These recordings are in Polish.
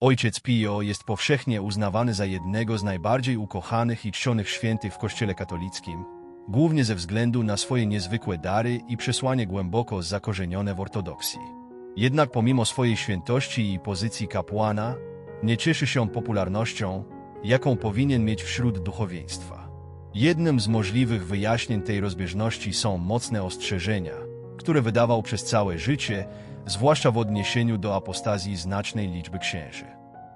Ojciec Pio jest powszechnie uznawany za jednego z najbardziej ukochanych i czcionych świętych w Kościele katolickim, głównie ze względu na swoje niezwykłe dary i przesłanie głęboko zakorzenione w ortodoksji. Jednak pomimo swojej świętości i pozycji kapłana, nie cieszy się popularnością, jaką powinien mieć wśród duchowieństwa. Jednym z możliwych wyjaśnień tej rozbieżności są mocne ostrzeżenia, które wydawał przez całe życie, zwłaszcza w odniesieniu do apostazji znacznej liczby księży.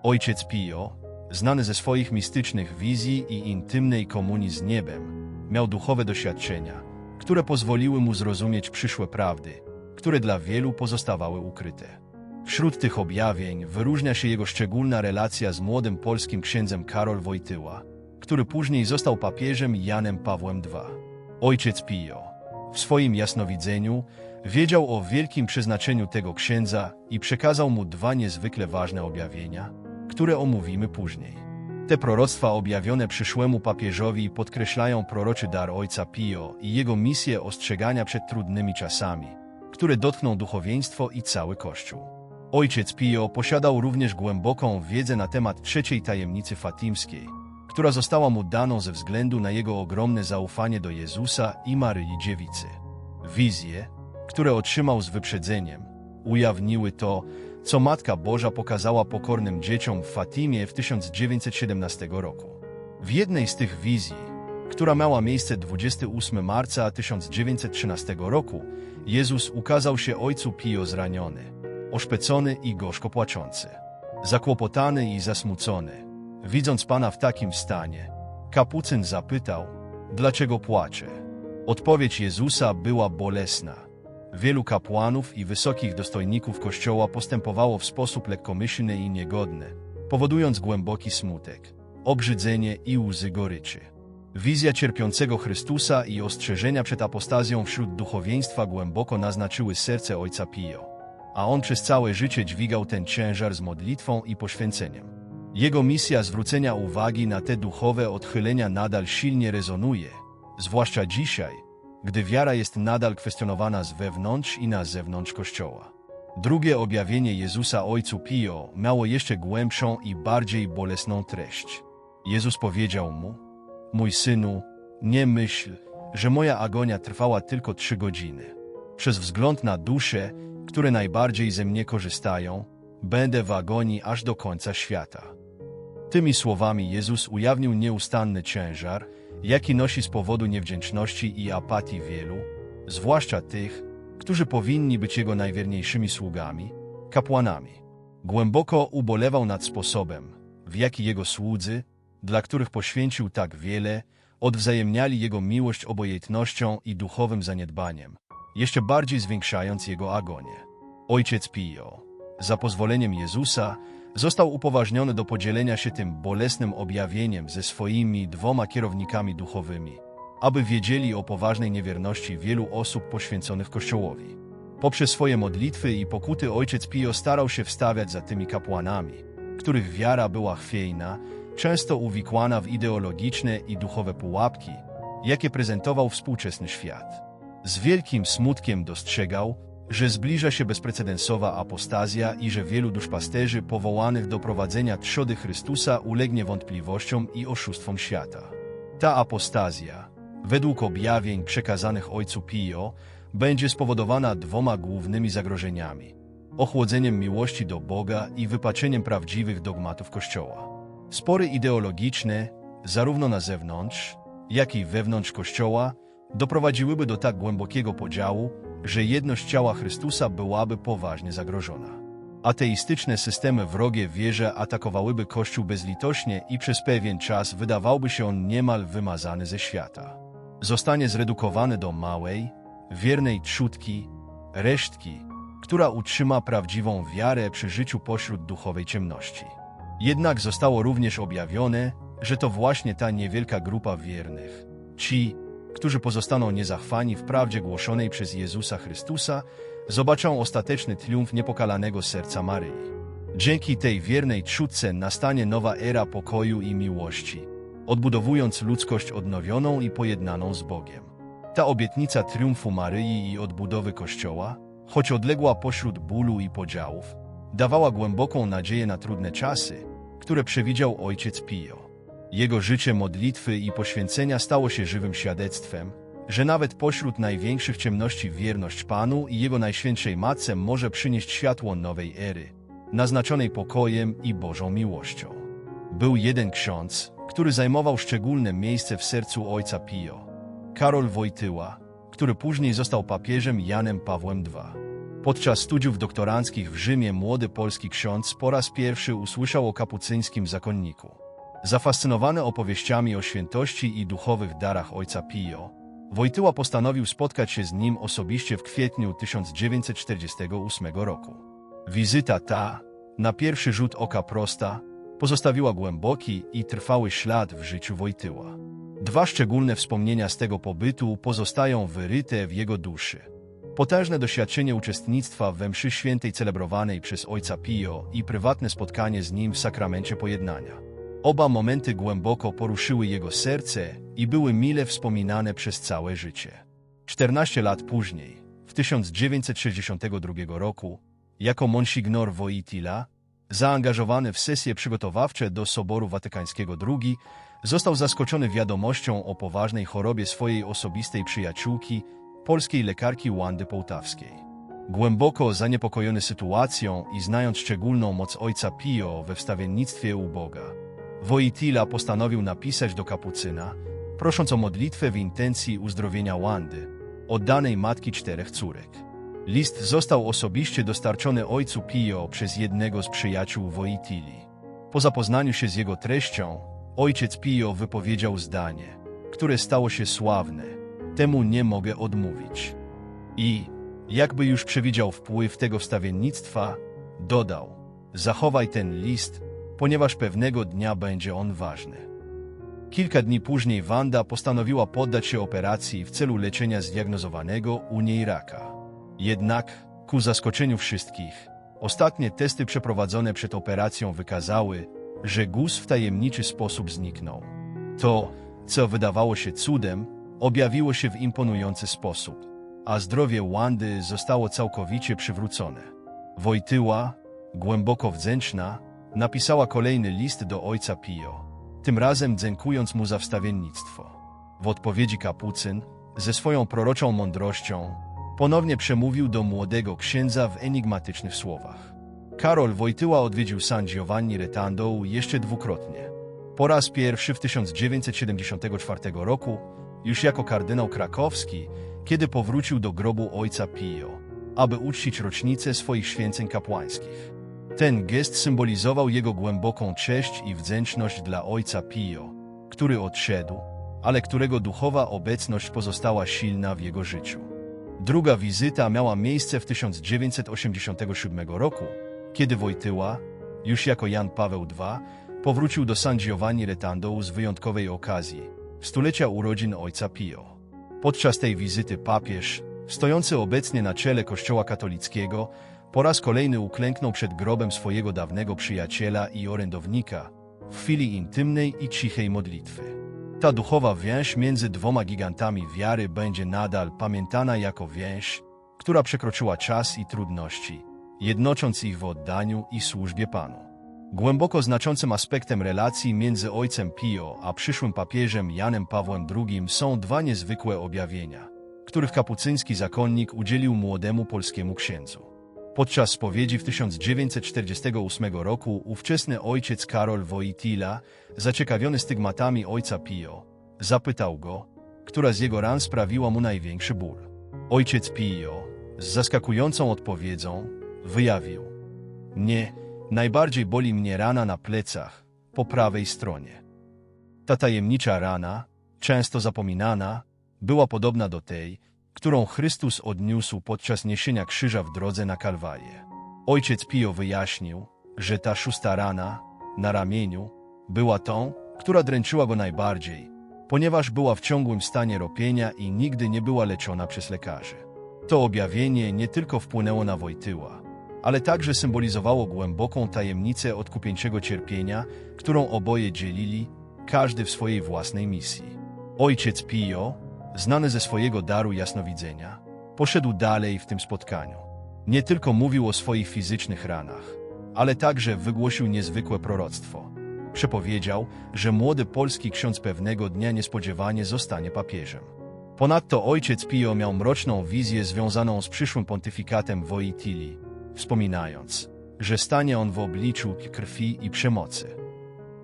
Ojciec Pio, znany ze swoich mistycznych wizji i intymnej komunii z niebem, miał duchowe doświadczenia, które pozwoliły mu zrozumieć przyszłe prawdy, które dla wielu pozostawały ukryte. Wśród tych objawień wyróżnia się jego szczególna relacja z młodym polskim księdzem Karol Wojtyła, który później został papieżem Janem Pawłem II. Ojciec Pio, w swoim jasnowidzeniu, wiedział o wielkim przeznaczeniu tego księdza i przekazał mu dwa niezwykle ważne objawienia, które omówimy później. Te proroctwa objawione przyszłemu papieżowi podkreślają proroczy dar ojca Pio i jego misję ostrzegania przed trudnymi czasami, które dotkną duchowieństwo i cały Kościół. Ojciec Pio posiadał również głęboką wiedzę na temat trzeciej tajemnicy fatimskiej, która została mu daną ze względu na jego ogromne zaufanie do Jezusa i Maryi Dziewicy. Wizje, które otrzymał z wyprzedzeniem, ujawniły to, co Matka Boża pokazała pokornym dzieciom w Fatimie w 1917 roku. W jednej z tych wizji, która miała miejsce 28 marca 1913 roku, Jezus ukazał się ojcu Pio zraniony, oszpecony i gorzko płaczący. Zakłopotany i zasmucony, widząc Pana w takim stanie, kapucyn zapytał, dlaczego płacze. Odpowiedź Jezusa była bolesna. Wielu kapłanów i wysokich dostojników Kościoła postępowało w sposób lekkomyślny i niegodny, powodując głęboki smutek, obrzydzenie i łzy goryczy. Wizja cierpiącego Chrystusa i ostrzeżenia przed apostazją wśród duchowieństwa głęboko naznaczyły serce Ojca Pio, a on przez całe życie dźwigał ten ciężar z modlitwą i poświęceniem. Jego misja zwrócenia uwagi na te duchowe odchylenia nadal silnie rezonuje, zwłaszcza dzisiaj, gdy wiara jest nadal kwestionowana z wewnątrz i na zewnątrz Kościoła. Drugie objawienie Jezusa Ojcu Pio miało jeszcze głębszą i bardziej bolesną treść. Jezus powiedział mu, Mój synu, nie myśl, że moja agonia trwała tylko trzy godziny. Przez wzgląd na dusze, które najbardziej ze mnie korzystają, będę w agonii aż do końca świata. Tymi słowami Jezus ujawnił nieustanny ciężar, jaki nosi z powodu niewdzięczności i apatii wielu, zwłaszcza tych, którzy powinni być Jego najwierniejszymi sługami, kapłanami. Głęboko ubolewał nad sposobem, w jaki Jego słudzy, dla których poświęcił tak wiele, odwzajemniali Jego miłość obojętnością i duchowym zaniedbaniem, jeszcze bardziej zwiększając Jego agonię. Ojciec Pio, za pozwoleniem Jezusa, został upoważniony do podzielenia się tym bolesnym objawieniem ze swoimi dwoma kierownikami duchowymi, aby wiedzieli o poważnej niewierności wielu osób poświęconych Kościołowi. Poprzez swoje modlitwy i pokuty ojciec Pio starał się wstawiać za tymi kapłanami, których wiara była chwiejna, często uwikłana w ideologiczne i duchowe pułapki, jakie prezentował współczesny świat. Z wielkim smutkiem dostrzegał, że zbliża się bezprecedensowa apostazja i że wielu duszpasterzy powołanych do prowadzenia trzody Chrystusa ulegnie wątpliwościom i oszustwom świata. Ta apostazja, według objawień przekazanych ojcu Pio, będzie spowodowana dwoma głównymi zagrożeniami ochłodzeniem miłości do Boga i wypaczeniem prawdziwych dogmatów Kościoła. Spory ideologiczne, zarówno na zewnątrz, jak i wewnątrz Kościoła, doprowadziłyby do tak głębokiego podziału, że jedność ciała Chrystusa byłaby poważnie zagrożona. Ateistyczne systemy wrogie wierze atakowałyby Kościół bezlitośnie i przez pewien czas wydawałby się on niemal wymazany ze świata. Zostanie zredukowany do małej, wiernej trzutki, resztki, która utrzyma prawdziwą wiarę przy życiu pośród duchowej ciemności. Jednak zostało również objawione, że to właśnie ta niewielka grupa wiernych, ci, którzy pozostaną niezachwani w prawdzie głoszonej przez Jezusa Chrystusa, zobaczą ostateczny triumf niepokalanego serca Maryi. Dzięki tej wiernej trzutce nastanie nowa era pokoju i miłości, odbudowując ludzkość odnowioną i pojednaną z Bogiem. Ta obietnica triumfu Maryi i odbudowy Kościoła, choć odległa pośród bólu i podziałów, dawała głęboką nadzieję na trudne czasy, które przewidział ojciec Pio. Jego życie modlitwy i poświęcenia stało się żywym świadectwem, że nawet pośród największych ciemności wierność Panu i Jego Najświętszej Matce może przynieść światło nowej ery, naznaczonej pokojem i Bożą miłością. Był jeden ksiądz, który zajmował szczególne miejsce w sercu ojca Pio. Karol Wojtyła, który później został papieżem Janem Pawłem II. Podczas studiów doktoranckich w Rzymie młody polski ksiądz po raz pierwszy usłyszał o kapucyńskim zakonniku. Zafascynowany opowieściami o świętości i duchowych darach ojca Pio, Wojtyła postanowił spotkać się z nim osobiście w kwietniu 1948 roku. Wizyta ta, na pierwszy rzut oka prosta, pozostawiła głęboki i trwały ślad w życiu Wojtyła. Dwa szczególne wspomnienia z tego pobytu pozostają wyryte w jego duszy. Potężne doświadczenie uczestnictwa we mszy świętej celebrowanej przez ojca Pio i prywatne spotkanie z nim w sakramencie pojednania. Oba momenty głęboko poruszyły jego serce i były mile wspominane przez całe życie. 14 lat później, w 1962 roku, jako monsignor Wojtyla, zaangażowany w sesje przygotowawcze do Soboru Watykańskiego II, został zaskoczony wiadomością o poważnej chorobie swojej osobistej przyjaciółki, polskiej lekarki Wandy Połtawskiej. Głęboko zaniepokojony sytuacją i znając szczególną moc ojca Pio we wstawiennictwie u Boga, Wojtyla postanowił napisać do kapucyna, prosząc o modlitwę w intencji uzdrowienia Wandy, oddanej matki czterech córek. List został osobiście dostarczony ojcu Pio przez jednego z przyjaciół Wojtyli. Po zapoznaniu się z jego treścią, ojciec Pio wypowiedział zdanie, które stało się sławne. Temu nie mogę odmówić. I, jakby już przewidział wpływ tego wstawiennictwa, dodał: Zachowaj ten list, ponieważ pewnego dnia będzie on ważny. Kilka dni później Wanda postanowiła poddać się operacji w celu leczenia zdiagnozowanego u niej raka. Jednak, ku zaskoczeniu wszystkich, ostatnie testy przeprowadzone przed operacją wykazały, że guz w tajemniczy sposób zniknął. To, co wydawało się cudem, objawiło się w imponujący sposób, a zdrowie Wandy zostało całkowicie przywrócone. Wojtyła, głęboko wdzięczna, napisała kolejny list do ojca Pio, tym razem dziękując mu za wstawiennictwo. W odpowiedzi kapucyn, ze swoją proroczą mądrością, ponownie przemówił do młodego księdza w enigmatycznych słowach. Karol Wojtyła odwiedził San Giovanni Retandą jeszcze dwukrotnie. Po raz pierwszy w 1974 roku, już jako kardynał krakowski, kiedy powrócił do grobu ojca Pio, aby uczcić rocznicę swoich święceń kapłańskich. Ten gest symbolizował jego głęboką cześć i wdzięczność dla ojca Pio, który odszedł, ale którego duchowa obecność pozostała silna w jego życiu. Druga wizyta miała miejsce w 1987 roku, kiedy Wojtyła, już jako Jan Paweł II, powrócił do San Giovanni Retandą z wyjątkowej okazji, stulecia urodzin ojca Pio. Podczas tej wizyty papież, stojący obecnie na czele Kościoła katolickiego, po raz kolejny uklęknął przed grobem swojego dawnego przyjaciela i orędownika w chwili intymnej i cichej modlitwy. Ta duchowa więź między dwoma gigantami wiary będzie nadal pamiętana jako więź, która przekroczyła czas i trudności, jednocząc ich w oddaniu i służbie Panu. Głęboko znaczącym aspektem relacji między ojcem Pio a przyszłym papieżem Janem Pawłem II są dwa niezwykłe objawienia, których kapucyński zakonnik udzielił młodemu polskiemu księdzu. Podczas spowiedzi w 1948 roku ówczesny ojciec Karol Wojtyla, zaciekawiony stygmatami ojca Pio, zapytał go, która z jego ran sprawiła mu największy ból. Ojciec Pio, z zaskakującą odpowiedzią, wyjawił: Nie, najbardziej boli mnie rana na plecach, po prawej stronie. Ta tajemnicza rana, często zapominana, była podobna do tej, którą Chrystus odniósł podczas niesienia krzyża w drodze na Kalwarię. Ojciec Pio wyjaśnił, że ta szósta rana na ramieniu była tą, która dręczyła go najbardziej, ponieważ była w ciągłym stanie ropienia i nigdy nie była leczona przez lekarzy. To objawienie nie tylko wpłynęło na Wojtyła, ale także symbolizowało głęboką tajemnicę odkupieńczego cierpienia, którą oboje dzielili, każdy w swojej własnej misji. Ojciec Pio, znany ze swojego daru jasnowidzenia, poszedł dalej w tym spotkaniu. Nie tylko mówił o swoich fizycznych ranach, ale także wygłosił niezwykłe proroctwo. Przepowiedział, że młody polski ksiądz pewnego dnia niespodziewanie zostanie papieżem. Ponadto ojciec Pio miał mroczną wizję związaną z przyszłym pontyfikatem Wojtyli, wspominając, że stanie on w obliczu krwi i przemocy.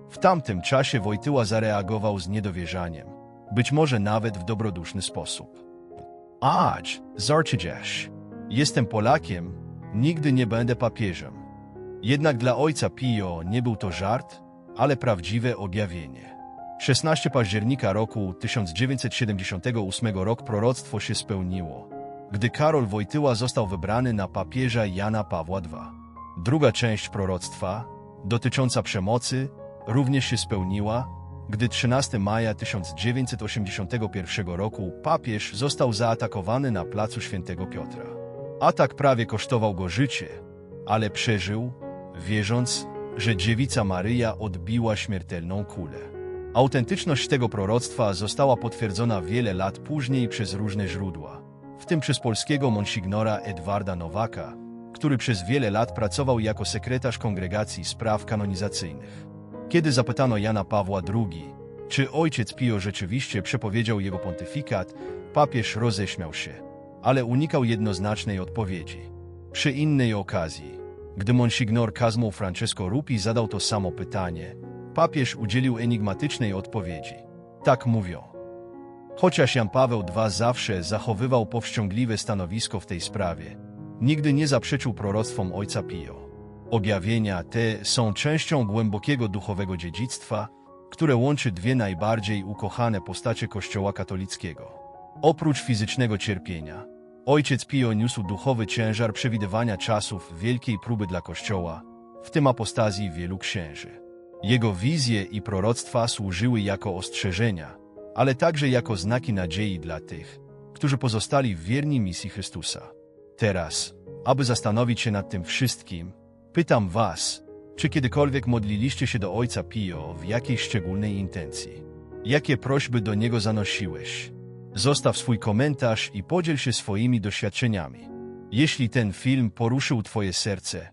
W tamtym czasie Wojtyła zareagował z niedowierzaniem, być może nawet w dobroduszny sposób. Adź, zarczydziesz. Jestem Polakiem, nigdy nie będę papieżem. Jednak dla ojca Pio nie był to żart, ale prawdziwe objawienie. 16 października roku 1978 rok proroctwo się spełniło, gdy Karol Wojtyła został wybrany na papieża Jana Pawła II. Druga część proroctwa, dotycząca przemocy, również się spełniła, gdy 13 maja 1981 roku papież został zaatakowany na placu Świętego Piotra. Atak prawie kosztował go życie, ale przeżył, wierząc, że dziewica Maryja odbiła śmiertelną kulę. Autentyczność tego proroctwa została potwierdzona wiele lat później przez różne źródła, w tym przez polskiego monsignora Edwarda Nowaka, który przez wiele lat pracował jako sekretarz Kongregacji Spraw Kanonizacyjnych. Kiedy zapytano Jana Pawła II, czy ojciec Pio rzeczywiście przepowiedział jego pontyfikat, papież roześmiał się, ale unikał jednoznacznej odpowiedzi. Przy innej okazji, gdy monsignor Cosmo Francesco Rupi zadał to samo pytanie, papież udzielił enigmatycznej odpowiedzi. Tak mówią. Chociaż Jan Paweł II zawsze zachowywał powściągliwe stanowisko w tej sprawie, nigdy nie zaprzeczył proroctwom ojca Pio. Objawienia te są częścią głębokiego duchowego dziedzictwa, które łączy dwie najbardziej ukochane postacie Kościoła katolickiego. Oprócz fizycznego cierpienia, ojciec Pio niósł duchowy ciężar przewidywania czasów wielkiej próby dla Kościoła, w tym apostazji wielu księży. Jego wizje i proroctwa służyły jako ostrzeżenia, ale także jako znaki nadziei dla tych, którzy pozostali wierni misji Chrystusa. Teraz, aby zastanowić się nad tym wszystkim, pytam Was, czy kiedykolwiek modliliście się do Ojca Pio w jakiejś szczególnej intencji? Jakie prośby do Niego zanosiłeś? Zostaw swój komentarz i podziel się swoimi doświadczeniami. Jeśli ten film poruszył Twoje serce,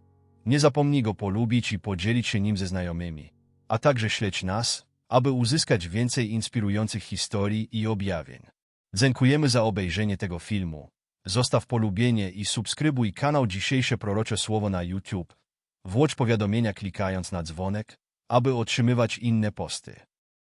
nie zapomnij go polubić i podzielić się nim ze znajomymi, a także śledź nas, aby uzyskać więcej inspirujących historii i objawień. Dziękujemy za obejrzenie tego filmu. Zostaw polubienie i subskrybuj kanał Dzisiejsze Prorocze Słowo na YouTube. Włącz powiadomienia klikając na dzwonek, aby otrzymywać inne posty.